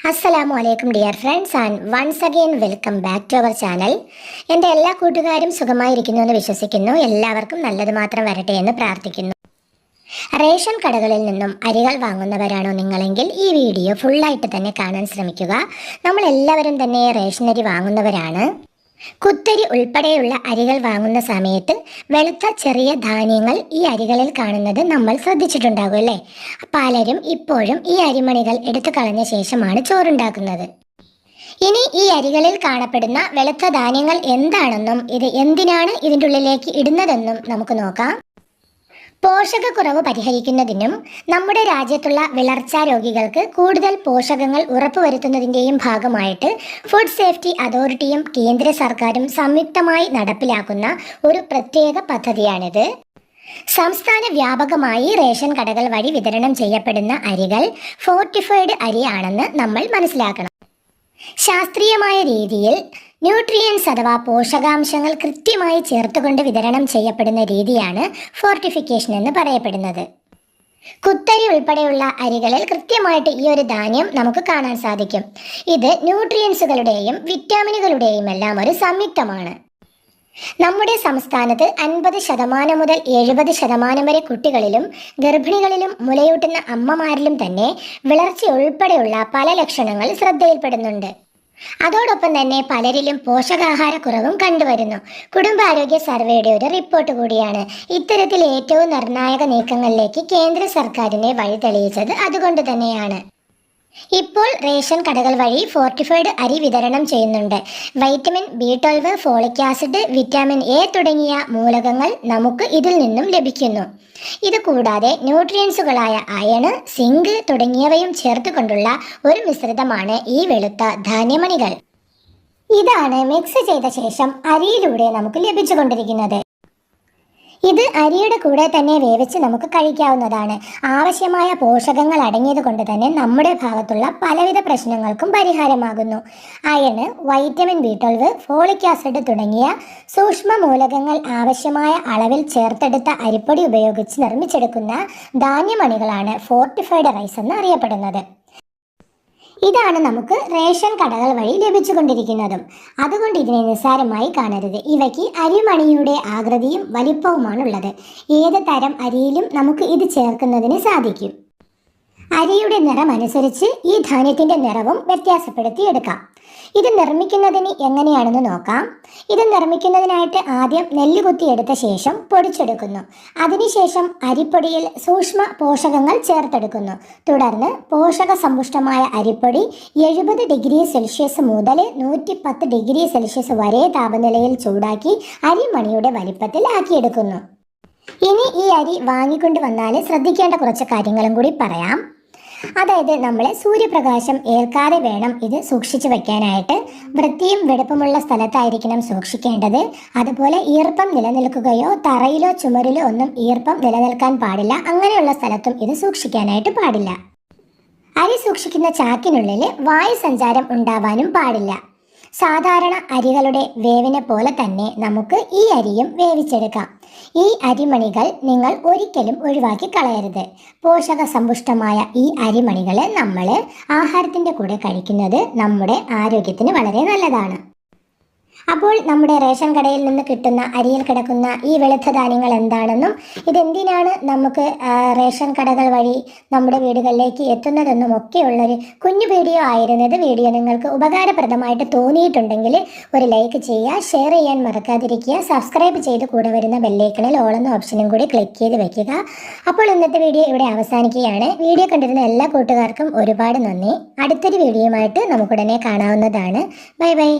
അസ്സലാമു അലൈക്കും dear friends and once again welcome back to our channel. എന്റെ എല്ലാ കൂട്ടുകാരും സുഖമായിരിക്കുന്നു എന്ന് വിശ്വസിക്കുന്നു. എല്ലാവർക്കും നല്ലത് മാത്രം വരട്ടെ എന്ന് പ്രാർത്ഥിക്കുന്നു. റേഷൻ കടകളിൽ നിന്നും അരികൾ വാങ്ങുന്നവരാണോ നിങ്ങളെങ്കിൽ ഈ വീഡിയോ ഫുള്ളായിട്ട് തന്നെ കാണാൻ ശ്രമിക്കുക. നമ്മൾ എല്ലാവരും തന്നെ റേഷൻ അരി വാങ്ങുന്നവരാണ്. കുത്തരി ഉൾപ്പെടെയുള്ള അരികൾ വാങ്ങുന്ന സമയത്ത് വെളുത്ത ചെറിയ ധാന്യങ്ങൾ ഈ അരികളിൽ കാണുന്നത് നമ്മൾ ശ്രദ്ധിച്ചിട്ടുണ്ടാകും അല്ലേ? പലരും ഇപ്പോഴും ഈ അരിമണികൾ എടുത്തു കളഞ്ഞ ശേഷമാണ് ചോറുണ്ടാക്കുന്നത്. ഇനി ഈ അരികളിൽ കാണപ്പെടുന്ന വെളുത്ത ധാന്യങ്ങൾ എന്താണെന്നും ഇത് എന്തിനാണ് ഇതിന്റെ ഉള്ളിലേക്ക് ഇടുന്നതെന്നും നമുക്ക് നോക്കാം. പോഷകക്കുറവ് പരിഹരിക്കുന്നതിനും നമ്മുടെ രാജ്യത്തുള്ള വിളർച്ചാ രോഗികൾക്ക് കൂടുതൽ പോഷകങ്ങൾ ഉറപ്പുവരുത്തുന്നതിന്റെയും ഭാഗമായിട്ട് ഫുഡ് സേഫ്റ്റി അതോറിറ്റിയും കേന്ദ്ര സർക്കാരും സംയുക്തമായി നടപ്പിലാക്കുന്ന ഒരു പ്രത്യേക പദ്ധതിയാണിത്. സംസ്ഥാന വ്യാപകമായി റേഷൻ കടകൾ വഴി വിതരണം ചെയ്യപ്പെടുന്ന അരികൾ ഫോർട്ടിഫൈഡ് അരിയാണെന്ന് നമ്മൾ മനസ്സിലാക്കണം. ശാസ്ത്രീയമായ രീതിയിൽ ന്യൂട്രിയൻസ് അഥവാ പോഷകാംശങ്ങൾ കൃത്യമായി ചേർത്തുകൊണ്ട് വിതരണം ചെയ്യപ്പെടുന്ന രീതിയാണ് ഫോർട്ടിഫിക്കേഷൻ എന്ന് പറയപ്പെടുന്നത്. കുത്തരി ഉൾപ്പെടെയുള്ള അരികളിൽ കൃത്യമായിട്ട് ഈ ഒരു ധാന്യം നമുക്ക് കാണാൻ സാധിക്കും. ഇത് ന്യൂട്രിയൻസുകളുടെയും വിറ്റാമിനുകളുടെയും എല്ലാം ഒരു സംയുക്തമാണ്. നമ്മുടെ സംസ്ഥാനത്ത് അൻപത് ശതമാനം മുതൽ എഴുപത് ശതമാനം വരെ കുട്ടികളിലും ഗർഭിണികളിലും മുലയൂട്ടുന്ന അമ്മമാരിലും തന്നെ വിളർച്ച ഉൾപ്പെടെയുള്ള പല ലക്ഷണങ്ങൾ ശ്രദ്ധയിൽപ്പെടുന്നുണ്ട്. അതോടൊപ്പം തന്നെ പലരിലും പോഷകാഹാരക്കുറവും കണ്ടുവരുന്നു. കുടുംബാരോഗ്യ സർവേയുടെ ഒരു റിപ്പോർട്ട് കൂടിയാണ്. ഇത്തരത്തിൽ ഏറ്റവും നിർണായക നീക്കങ്ങളിലേക്ക് കേന്ദ്ര സർക്കാരിനെ വഴി തെളിയിച്ചത് അതുകൊണ്ട് തന്നെയാണ്. ഇപ്പോൾ റേഷൻ കടകൾ വഴി ഫോർട്ടിഫൈഡ് അരി വിതരണം ചെയ്യുന്നുണ്ട്. Vitamin B twelve folic acid vitamin A തുടങ്ങിയ മൂലകങ്ങൾ നമുക്ക് ഇതിൽ നിന്നും ലഭിക്കുന്നു. ഇത് കൂടാതെ ന്യൂട്രിയൻസുകളായ അയണ് സിങ്ക് തുടങ്ങിയവയും ചേർത്തുകൊണ്ടുള്ള ഒരു മിശ്രിതമാണ് ഈ വെളുത്ത ധാന്യമണികൾ. ഇതാണ് മിക്സ് ചെയ്ത ശേഷം അരിയിലൂടെ നമുക്ക് ലഭിച്ചുകൊണ്ടിരിക്കുന്നത്. ഇത് അരിയുടെ കൂടെ തന്നെ വേവിച്ച് നമുക്ക് കഴിക്കാവുന്നതാണ്. ആവശ്യമായ പോഷകങ്ങൾ അടങ്ങിയത് കൊണ്ട് തന്നെ നമ്മുടെ ഭാഗത്തുള്ള പലവിധ പ്രശ്നങ്ങൾക്കും പരിഹാരമാകുന്നു. Iron vitamin B twelve folic acid തുടങ്ങിയ സൂക്ഷ്മ മൂലകങ്ങൾ ആവശ്യമായ അളവിൽ ചേർത്തെടുത്ത അരിപ്പൊടി ഉപയോഗിച്ച് നിർമ്മിച്ചെടുക്കുന്ന ധാന്യമണികളാണ് ഫോർട്ടിഫൈഡ് റൈസ് എന്ന് അറിയപ്പെടുന്നത്. ഇതാണ് നമുക്ക് റേഷൻ കടകൾ വഴി ലഭിച്ചുകൊണ്ടിരിക്കുന്നതും. അതുകൊണ്ട് ഇതിനെ നിസ്സാരമായി കാണരുത്. ഇവയ്ക്ക് അരിമണിയുടെ ആകൃതിയും വലിപ്പവുമാണുള്ളത്. ഏത് തരം അരിയിലും നമുക്ക് ഇത് ചേർക്കുന്നതിന് സാധിക്കും. അരിയുടെ നിറം അനുസരിച്ച് ഈ ധാന്യത്തിന്റെ നിറവും വ്യത്യാസപ്പെടുത്തി എടുക്കാം ഇത് നിർമ്മിക്കുന്നതിന് എങ്ങനെയാണെന്ന് നോക്കാം. ഇത് നിർമ്മിക്കുന്നതിനായിട്ട് ആദ്യം നെല്ല് കുത്തിയെടുത്ത ശേഷം പൊടിച്ചെടുക്കുന്നു. അതിനുശേഷം അരിപ്പൊടിയിൽ സൂക്ഷ്മ പോഷകങ്ങൾ ചേർത്തെടുക്കുന്നു. തുടർന്ന് പോഷക സമ്പുഷ്ടമായ അരിപ്പൊടി എഴുപത് ഡിഗ്രി സെൽഷ്യസ് മുതൽ നൂറ്റി പത്ത് ഡിഗ്രി സെൽഷ്യസ് വരെ താപനിലയിൽ ചൂടാക്കി അരിമണിയുടെ വലിപ്പത്തിൽ ആക്കിയെടുക്കുന്നു. ഇനി ഈ അരി വാങ്ങിക്കൊണ്ട് വന്നാൽ ശ്രദ്ധിക്കേണ്ട കുറച്ച് കാര്യങ്ങളും കൂടി പറയാം. അതായത് നമ്മൾ സൂര്യപ്രകാശം ഏൽക്കാതെ വേണം ഇത് സൂക്ഷിച്ചു വെക്കാനായിട്ട് വൃത്തിയും വെടുപ്പുമുള്ള സ്ഥലത്തായിരിക്കണം സൂക്ഷിക്കേണ്ടത്. അതുപോലെ ഈർപ്പം നിലനിൽക്കുകയോ തറയിലോ ചുമരിലോ ഒന്നും ഈർപ്പം നിലനിൽക്കാൻ പാടില്ല. അങ്ങനെയുള്ള സ്ഥലത്തും ഇത് സൂക്ഷിക്കാനായിട്ട് പാടില്ല. അരി സൂക്ഷിക്കുന്ന ചാക്കിനുള്ളിൽ വായു സഞ്ചാരം ഉണ്ടാവാനും പാടില്ല. സാധാരണ അരികളുടെ വേവിനെ പോലെ തന്നെ നമുക്ക് ഈ അരിയും വേവിച്ചെടുക്കാം. ഈ അരിമണികൾ നിങ്ങൾ ഒരിക്കലും ഒഴിവാക്കി കളയരുത്. പോഷക സമ്പുഷ്ടമായ ഈ അരിമണികൾ നമ്മൾ ആഹാരത്തിന്റെ കൂടെ കഴിക്കുന്നത് നമ്മുടെ ആരോഗ്യത്തിന് വളരെ നല്ലതാണ്. അപ്പോൾ നമ്മുടെ റേഷൻ കടയിൽ നിന്ന് കിട്ടുന്ന അരിയിൽ കിടക്കുന്ന ഈ വെളുത്ത ധാന്യങ്ങൾ എന്താണെന്നും ഇതെന്തിനാണ് നമുക്ക് റേഷൻ കടകൾ വഴി നമ്മുടെ വീടുകളിലേക്ക് എത്തുന്നതെന്നും ഒക്കെയുള്ളൊരു കുഞ്ഞു വീഡിയോ ആയിരുന്നത് വീഡിയോ നിങ്ങൾക്ക് ഉപകാരപ്രദമായിട്ട് തോന്നിയിട്ടുണ്ടെങ്കിൽ ഒരു ലൈക്ക് ചെയ്യുക ഷെയർ ചെയ്യാൻ മറക്കാതിരിക്കുക സബ്സ്ക്രൈബ് ചെയ്ത് കൂടെ വരുന്ന ബെല്ലൈക്കണിൽ ഓളെന്ന ഓപ്ഷനും കൂടി ക്ലിക്ക് ചെയ്ത് വെക്കുക. അപ്പോൾ ഇന്നത്തെ വീഡിയോ ഇവിടെ അവസാനിക്കുകയാണ്. വീഡിയോ കണ്ടിരുന്ന എല്ലാ കൂട്ടുകാർക്കും ഒരുപാട് നന്ദി. അടുത്തൊരു വീഡിയോയുമായിട്ട് നമുക്കുടനെ കാണാവുന്നതാണ്. Bye bye.